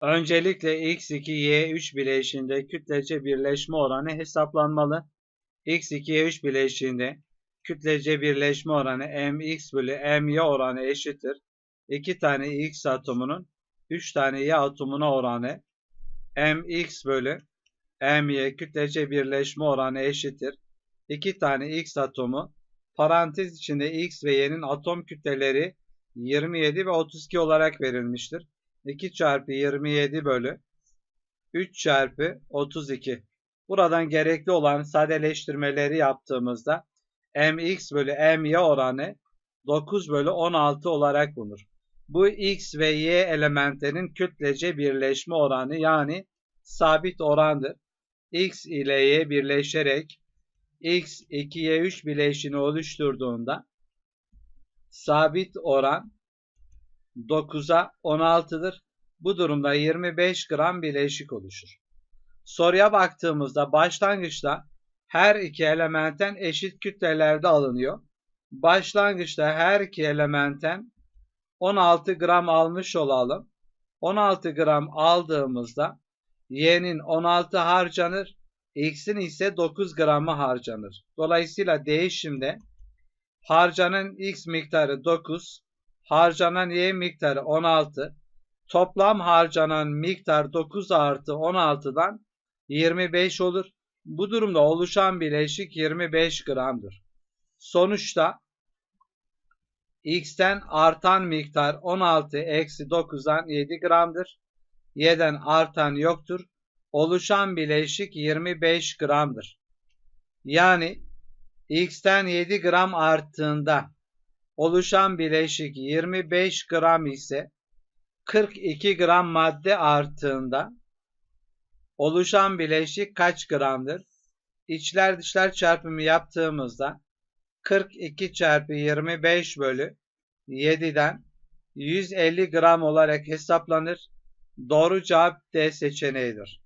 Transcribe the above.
Öncelikle X2, Y3 bileşiğinde kütlece birleşme oranı hesaplanmalı. X2, Y3 bileşiğinde kütlece birleşme oranı mx bölü my oranı eşittir. 2 tane X atomunun 3 tane Y atomuna oranı mx bölü my kütlece birleşme oranı eşittir. 2 tane X atomu parantez içinde X ve Y'nin atom kütleleri 27 ve 32 olarak verilmiştir. 2 çarpı 27 bölü 3 çarpı 32. Buradan gerekli olan sadeleştirmeleri yaptığımızda mx bölü my oranı 9 bölü 16 olarak bulunur. Bu x ve y elementlerin kütlece birleşme oranı yani sabit orandır. x ile y birleşerek x 2y3 bileşini oluşturduğunda sabit oran 9'a 16'dır. Bu durumda 25 gram bileşik oluşur. Soruya baktığımızda başlangıçta her iki elementten eşit kütlelerde alınıyor. Başlangıçta her iki elementten 16 gram almış olalım. 16 gram aldığımızda y'nin 16 harcanır, x'in ise 9 gramı harcanır. Dolayısıyla değişimde harcanan x miktarı 9, harcanan y miktarı 16, toplam harcanan miktar 9 artı 16'dan 25 olur. Bu durumda oluşan bileşik 25 gramdır. Sonuçta x'ten artan miktar 16 eksi 9'dan 7 gramdır. y'den artan yoktur. Oluşan bileşik 25 gramdır. Yani x'ten 7 gram arttığında oluşan bileşik 25 gram ise 42 gram madde arttığında oluşan bileşik kaç gramdır? İçler dışlar çarpımı yaptığımızda 42 çarpı 25 bölü 7'den 150 gram olarak hesaplanır. Doğru cevap D seçeneğidir.